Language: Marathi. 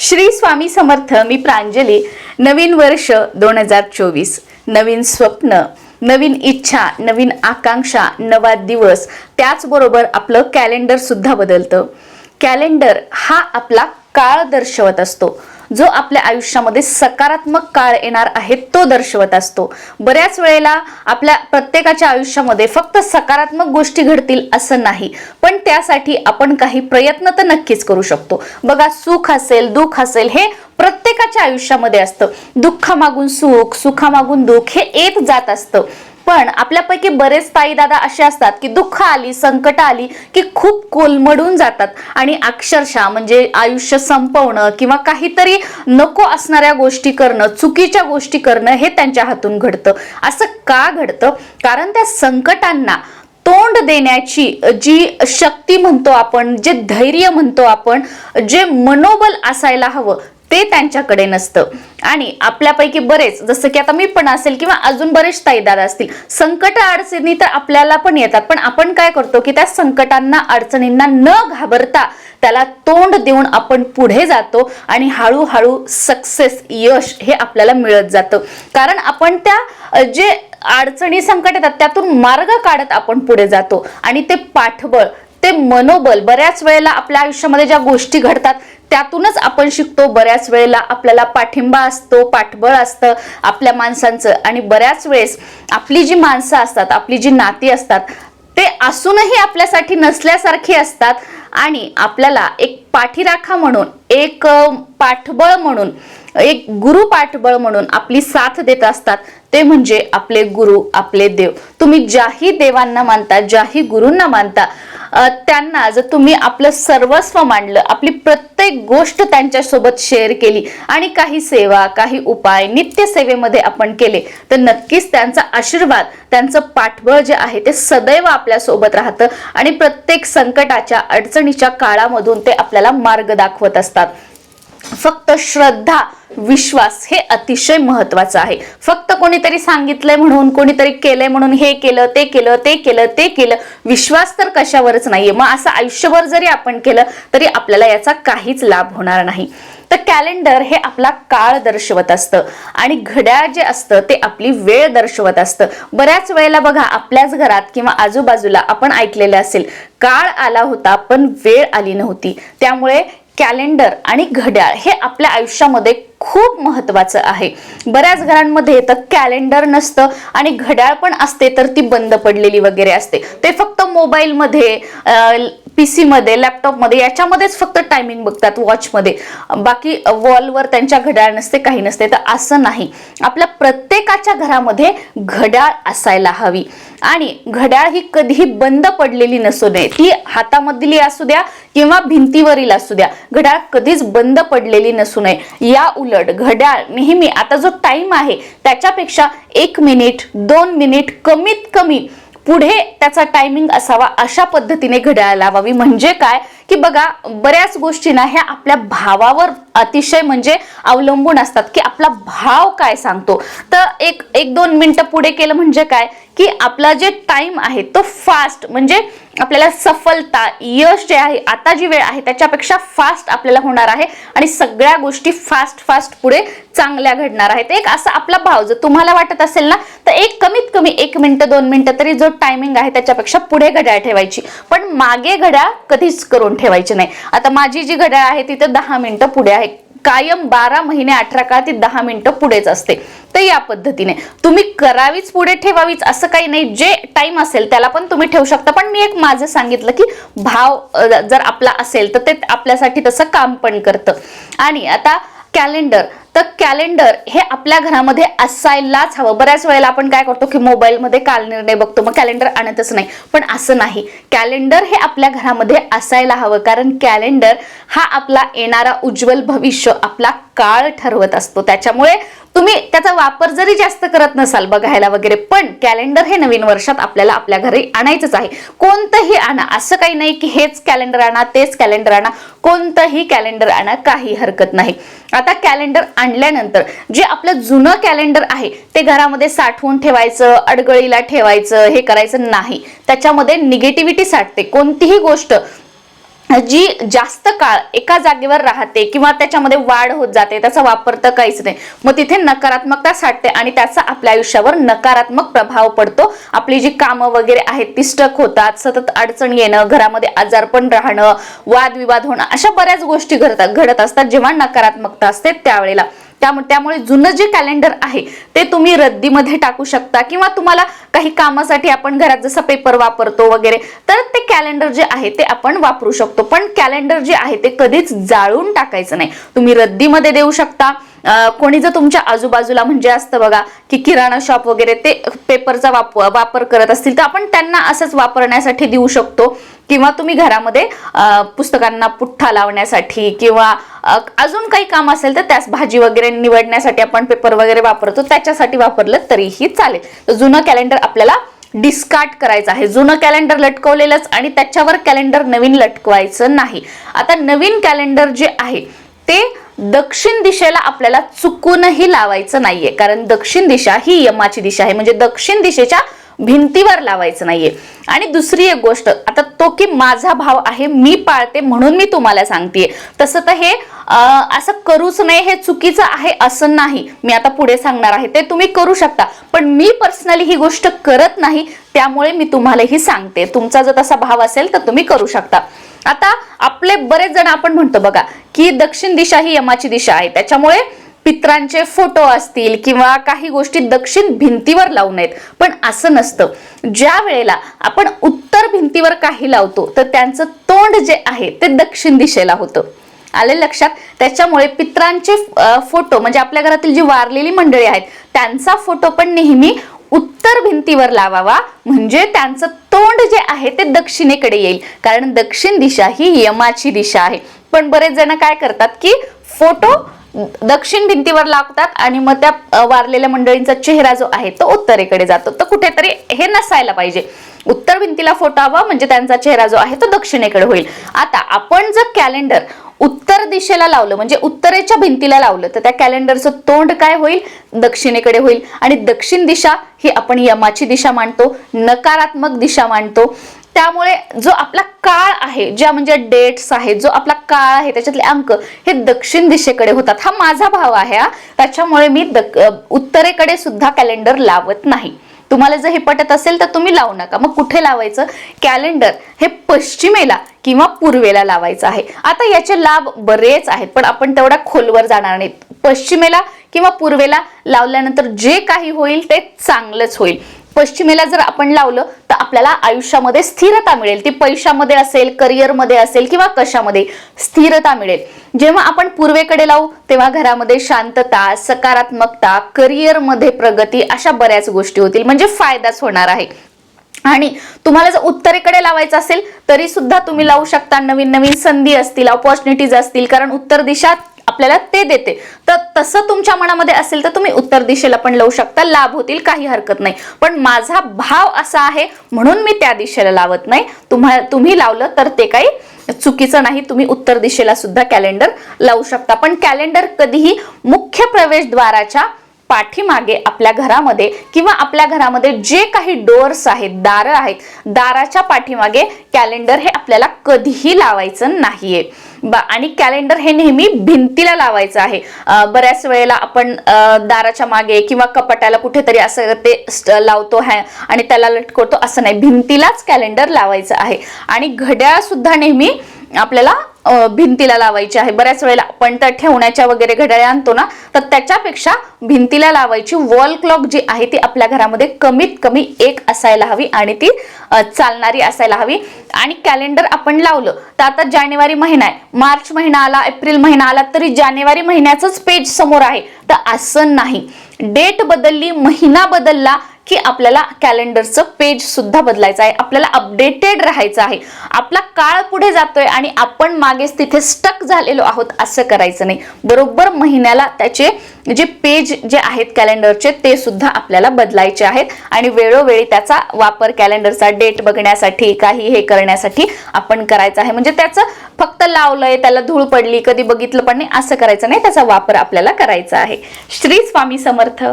श्री स्वामी समर्थ मी प्रांजली. नवीन वर्ष दोन हजार चोवीस. नवीन स्वप्न नवीन इच्छा नवीन आकांक्षा नवा दिवस त्याचबरोबर आपलं कॅलेंडर सुद्धा बदलतं. कॅलेंडर हा आपला काळ दर्शवत असतो. जो आपल्या आयुष्यामध्ये सकारात्मक काळ येणार आहे तो दर्शवत असतो. बऱ्याच वेळेला आपल्या प्रत्येकाच्या आयुष्यामध्ये फक्त सकारात्मक गोष्टी घडतील असं नाही पण त्यासाठी आपण काही प्रयत्न तर नक्कीच करू शकतो. बघा सुख असेल दुःख असेल हे प्रत्येकाच्या आयुष्यामध्ये असतं. दुःखामागून सुख सुखामागून दुःख हे येत जात असतं. पण आपल्यापैकी बरेच ताई दादा असे असतात की दुःख आली संकट आली की खूप कोलमडून जातात. आणि अक्षरशः म्हणजे आयुष्य संपवणं किंवा काहीतरी नको असणाऱ्या गोष्टी करणं चुकीच्या गोष्टी करणं हे त्यांच्या हातून घडतं. असं का घडतं? कारण त्या संकटांना तोंड देण्याची जी शक्ती म्हणतो आपण जे धैर्य म्हणतो आपण जे मनोबल असायला हवं ते त्यांच्याकडे नसतं. आणि आपल्यापैकी बरेच जसं की आता मी पण असेल किंवा अजून बरेच ताईदार असतील संकट अडचणी तर आपल्याला पण येतात. पण आपण काय करतो की त्या संकटांना अडचणींना न घाबरता त्याला तोंड देऊन आपण पुढे जातो आणि हळूहळू सक्सेस यश हे आपल्याला मिळत जातं. कारण आपण त्या जे अडचणी संकट येतात त्यातून मार्ग काढत आपण पुढे जातो. आणि ते पाठबळ ते मनोबल बऱ्याच वेळेला आपल्या आयुष्यामध्ये ज्या गोष्टी घडतात त्यातूनच आपण शिकतो. बऱ्याच वेळेला आपल्याला पाठिंबा असतो पाठबळ असतं आपल्या माणसांचं. आणि बऱ्याच वेळेस आपली जी माणसं असतात आपली जी नाती असतात ते असूनही आपल्यासाठी नसल्यासारखी असतात. आणि आपल्याला एक पाठीराखा म्हणून एक पाठबळ म्हणून एक गुरु पाठबळ म्हणून आपली साथ देत असतात ते म्हणजे आपले गुरु आपले देव. तुम्ही ज्याही देवांना मानता ज्याही गुरूंना मानता त्यांना जर तुम्ही आपलं सर्वस्व मांडलं आपली प्रत्येक गोष्ट त्यांच्यासोबत शेअर केली आणि काही सेवा काही उपाय नित्य सेवेमध्ये आपण केले तर नक्कीच त्यांचा आशीर्वाद त्यांचं पाठबळ जे आहे ते सदैव आपल्यासोबत राहतं आणि प्रत्येक संकटाच्या अडचणीच्या काळामधून ते आपल्याला मार्ग दाखवत असतात. फक्त श्रद्धा विश्वास हे अतिशय महत्वाचं आहे. फक्त कोणीतरी सांगितलंय म्हणून कोणीतरी केलंय म्हणून हे केलं ते केलं ते केलं ते केलं विश्वास तर कशावरच नाहीये. मग असं आयुष्यभर जरी आपण केलं तरी आपल्याला याचा काहीच लाभ होणार नाही. तर कॅलेंडर हे आपला काळ दर्शवत असतं. आणि घड्याळ जे असतं ते आपली वेळ दर्शवत असतं. बऱ्याच वेळेला बघा आपल्याच घरात किंवा आजूबाजूला आपण ऐकलेलं असेल काळ आला होता पण वेळ आली नव्हती. त्यामुळे कॅलेंडर आणि घड्याळ हे आपल्या आयुष्यामध्ये खूप महत्वाचं आहे. बऱ्याच घरांमध्ये तर कॅलेंडर नसतं आणि घड्याळ पण असते तर ती बंद पडलेली वगैरे असते. ते फक्त मोबाईलमध्ये पी सीमध्ये लॅपटॉपमध्ये याच्यामध्येच फक्त टायमिंग बघतात वॉचमध्ये बाकी वॉलवर त्यांच्या घड्याळ नसते काही नसते. तर असं नाही. आपल्या प्रत्येकाच्या घरामध्ये घड्याळ असायला हवी. आणि घड्याळ ही कधीही बंद पडलेली नसू नये ती हातामधली असू द्या किंवा भिंतीवरील असू द्या. घड्याळ कधीच बंद पडलेली नसू नये. या उलट घड्याळ नेहमी आता जो टाइम आहे त्याच्यापेक्षा एक मिनिट दोन मिनिट कमीत कमी पुढे त्याचा टायमिंग असावा अशा पद्धतीने घड्याळ लावावी. म्हणजे काय? की बघा बऱ्याच गोष्टींना ह्या आपल्या भावावर अतिशय म्हणजे अवलंबून असतात की आपला भाव काय सांगतो. तर एक एक दोन मिनटं पुढे केलं म्हणजे काय? की आपला जे टाइम आहे तो फास्ट म्हणजे आपल्याला सफलता यश जे आहे आता जी वेळ आहे त्याच्यापेक्षा फास्ट आपल्याला होणार आहे आणि सगळ्या गोष्टी फास्ट फास्ट पुढे चांगल्या घडणार आहेत. एक असा आपला भाव जर तुम्हाला वाटत असेल ना तर एक कमीत कमी एक मिनटं दोन मिनटं तरी जो टायमिंग आहे त्याच्यापेक्षा पुढे घड्याळ ठेवायची. पण मागे घड्याळ कधीच करून ठेवायची नाही. आता माझी जी घड्याळ आहे ती तर दहा मिनटं पुढे आहे. कायम बारा महिने अठरा काळ ते दहा मिनिटं पुढेच असते. तर या पद्धतीने तुम्ही करावीच पुढे ठेवावीच असं काही नाही. जे टाइम असेल त्याला पण तुम्ही ठेवू शकता. पण मी एक माझं सांगितलं की भाव जर आपला असेल तर ते आपल्यासाठी तसं काम पण करतं. आणि आता कॅलेंडर तर कॅलेंडर हे आपल्या घरामध्ये असायलाच हवं. बऱ्याच वेळेला आपण काय करतो की मोबाईलमध्ये काल निर्णय बघतो मग कॅलेंडर आणतच नाही. पण असं नाही. कॅलेंडर हे आपल्या घरामध्ये असायला हवं. कारण कॅलेंडर हा आपला येणारा उज्ज्वल भविष्य आपला काळ ठरवत असतो. त्याच्यामुळे तुम्ही त्याचा वापर जरी जास्त करत नसाल बघायला वगैरे पण कॅलेंडर हे नवीन वर्षात आपल्याला आपल्या घरी आणायचंच आहे. कोणतंही आणा असं काही नाही की हेच कॅलेंडर आणा तेच कॅलेंडर आणा कोणतंही कॅलेंडर आणा काही हरकत नाही. आता कॅलेंडर आणल्यानंतर जे आपलं जुनं कॅलेंडर आहे ते घरामध्ये साठवून ठेवायचं अडगळीला ठेवायचं हे करायचं नाही. त्याच्यामध्ये निगेटिव्हिटी साठते. कोणतीही गोष्ट जी जास्त काळ एका जागेवर राहते किंवा त्याच्यामध्ये वाढ होत जाते त्याचा वापर तर काहीच नाही. मग तिथे नकारात्मकता साठते आणि त्याचा आपल्या आयुष्यावर नकारात्मक प्रभाव पडतो. आपली जी कामं वगैरे आहेत ती स्टक होतात सतत अडचण येणं घरामध्ये आजारपण राहणं वादविवाद होणं अशा बऱ्याच गोष्टी घडतात घडत असतात जेव्हा नकारात्मकता असते त्यावेळेला. त्यामुळे त्यामुळे जुनं जे कॅलेंडर आहे ते तुम्ही रद्दीमध्ये टाकू शकता किंवा तुम्हाला काही कामासाठी आपण घरात जसं पेपर वापरतो वगैरे तर ते कॅलेंडर जे आहे ते आपण वापरू शकतो. पण कॅलेंडर जे आहे ते कधीच जाळून टाकायचं नाही. तुम्ही रद्दीमध्ये देऊ शकता. कोणी जर तुमच्या आजूबाजूला म्हणजे असतं बघा की किराणा शॉप वगैरे ते पेपरचा वाप वापर करत असतील तर आपण त्यांना असंच वापरण्यासाठी देऊ शकतो. किंवा तुम्ही घरामध्ये पुस्तकांना पुठ्ठा लावण्यासाठी किंवा अजून काही काम असेल तर त्यास भाजी वगैरे निवडण्यासाठी आपण पेपर वगैरे वापरतो. त्याच्यासाठी वापरलं तरीही चालेल. तर जुनं कॅलेंडर आपल्याला डिस्कार्ड करायचं आहे. जुनं कॅलेंडर लटकवलेलंच आणि त्याच्यावर कॅलेंडर नवीन लटकवायचं नाही. आता नवीन कॅलेंडर जे आहे ते दक्षिण दिशेला आपल्याला चुकूनही लावायचं नाहीये. कारण दक्षिण दिशा ही यमाची दिशा आहे. म्हणजे दक्षिण दिशेच्या भिंतीवर लावायचं नाहीये. आणि दुसरी एक गोष्ट आता तो की माझा भाव आहे मी पाळते म्हणून मी तुम्हाला सांगतेय. तसं तर हे असं करूच नाही हे चुकीचं आहे असं नाही. मी आता पुढे सांगणार आहे ते तुम्ही करू शकता. पण मी पर्सनली ही गोष्ट करत नाही त्यामुळे मी तुम्हाला ही सांगते. तुमचा जर तसा भाव असेल तर तुम्ही करू शकता. आता आपले बरेच जण आपण म्हणतो बघा की दक्षिण दिशा ही यमाची दिशा आहे. त्याच्यामुळे पित्रांचे फोटो असतील किंवा काही गोष्टी दक्षिण भिंतीवर लावू नयेत. पण असं नसतं. ज्या वेळेला आपण उत्तर भिंतीवर काही लावतो तर त्यांचं तोंड जे आहे ते दक्षिण दिशेला होतं. आले लक्षात? त्याच्यामुळे पित्रांचे फोटो म्हणजे आपल्या घरातील जी वारलेली मंडळी आहेत त्यांचा फोटो पण नेहमी उत्तर भिंतीवर लावावा. म्हणजे त्यांचं तोंड जे आहे ते दक्षिणेकडे येईल. कारण दक्षिण दिशा ही यमाची दिशा आहे. पण बरेच जण काय करतात की फोटो दक्षिण भिंतीवर लागतात आणि मग त्या वारलेल्या मंडळींचा चेहरा जो आहे तो उत्तरेकडे जातो. तर कुठेतरी हे नसायला पाहिजे. उत्तर भिंतीला फोटो हवा म्हणजे त्यांचा चेहरा जो आहे तो दक्षिणेकडे होईल. आता आपण जर कॅलेंडर उत्तर दिशेला लावलं म्हणजे उत्तरेच्या भिंतीला लावलं तर त्या कॅलेंडरचं तोंड काय होईल? दक्षिणेकडे होईल. आणि दक्षिण दिशा ही आपण यमाची दिशा मानतो नकारात्मक दिशा मानतो त्यामुळे जो आपला काळ आहे ज्या म्हणजे डेट्स आहेत जो आपला काळ आहे त्याच्यातले अंक हे दक्षिण दिशेकडे होतात. हा माझा भाव आहे हा. त्याच्यामुळे मी दक- उत्तरेकडे सुद्धा कॅलेंडर लावत नाही. तुम्हाला जर हे पटत असेल तर तुम्ही लावू नका. मग कुठे लावायचं? कॅलेंडर हे पश्चिमेला किंवा पूर्वेला लावायचं आहे. आता याचे लाभ बरेच आहेत पण आपण तेवढा खोलवर जाणार नाहीत पश्चिमेला किंवा पूर्वेला लावल्यानंतर जे काही होईल ते चांगलंच होईल. पश्चिमेला जर आपण लावलं तर आपल्याला आयुष्यामध्ये स्थिरता मिळेल. ती पैशामध्ये असेल करिअरमध्ये असेल किंवा कशामध्ये स्थिरता मिळेल. जेव्हा आपण पूर्वेकडे लावू तेव्हा घरामध्ये शांतता सकारात्मकता करिअरमध्ये प्रगती अशा बऱ्याच गोष्टी होतील. म्हणजे फायदाच होणार आहे. आणि तुम्हाला जर उत्तरेकडे लावायचं असेल तरी सुद्धा तुम्ही लावू शकता नवीन नवीन संधी असतील ऑपॉर्च्युनिटीज असतील. कारण उत्तर दिशा आपल्याला ते देते. तर तसं तुमच्या मनामध्ये असेल तर तुम्ही उत्तर दिशेला पण लावू शकता. लाभ होतील काही हरकत नाही. पण माझा भाव असा आहे म्हणून मी त्या दिशेला लावत नाही. तुम्हाला तुम्ही लावलं तर ते काही चुकीचं नाही. तुम्ही उत्तर दिशेला सुद्धा कॅलेंडर लावू शकता. पण कॅलेंडर कधीही मुख्य प्रवेशद्वाराच्या पाठीमागे आपल्या घरामध्ये किंवा आपल्या घरामध्ये जे काही डोअर्स आहेत दारं आहेत दाराच्या पाठीमागे कॅलेंडर हे आपल्याला कधीही लावायचं नाहीये. आणि कॅलेंडर हे नेहमी भिंतीला लावायचं आहे. बऱ्याच वेळेला आपण दाराच्या मागे किंवा कपाटाला कुठेतरी असं ते लावतो है आणि त्याला लटकवतो असं नाही. भिंतीलाच कॅलेंडर लावायचं आहे. आणि घड्याळ सुद्धा नेहमी आपल्याला भिंतीला लावायची आहे. बऱ्याच वेळेला आपण त्या ठेवण्याच्या वगैरे घड्याळ्या आणतो ना तर त्याच्यापेक्षा भिंतीला लावायची वॉल क्लॉक जी आहे ती आपल्या घरामध्ये कमीत कमी एक असायला हवी आणि ती चालणारी असायला हवी. आणि कॅलेंडर आपण लावलं तर आता जानेवारी महिना आहे. मार्च महिना आला एप्रिल महिना आला तरी जानेवारी महिन्याचंच पेज समोर आहे. तर असं नाही. डेट बदलली महिना बदलला की आपल्याला कॅलेंडरचं पेज सुद्धा बदलायचं आहे. आपल्याला अपडेटेड राहायचं आहे. आपला काळ पुढे जातोय आणि आपण मागेच तिथे स्टक झालेलो आहोत असं करायचं नाही. बरोबर महिन्याला त्याचे जे पेज जे आहेत कॅलेंडरचे ते सुद्धा आपल्याला बदलायचे आहेत. आणि वेळोवेळी त्याचा वापर कॅलेंडरचा डेट बघण्यासाठी काही हे करण्यासाठी आपण करायचा आहे. म्हणजे त्याचं फक्त लावलंय त्याला धूळ पडली कधी बघितलं पण नाही असं करायचं नाही. त्याचा वापर आपल्याला करायचा आहे. श्री स्वामी समर्थ.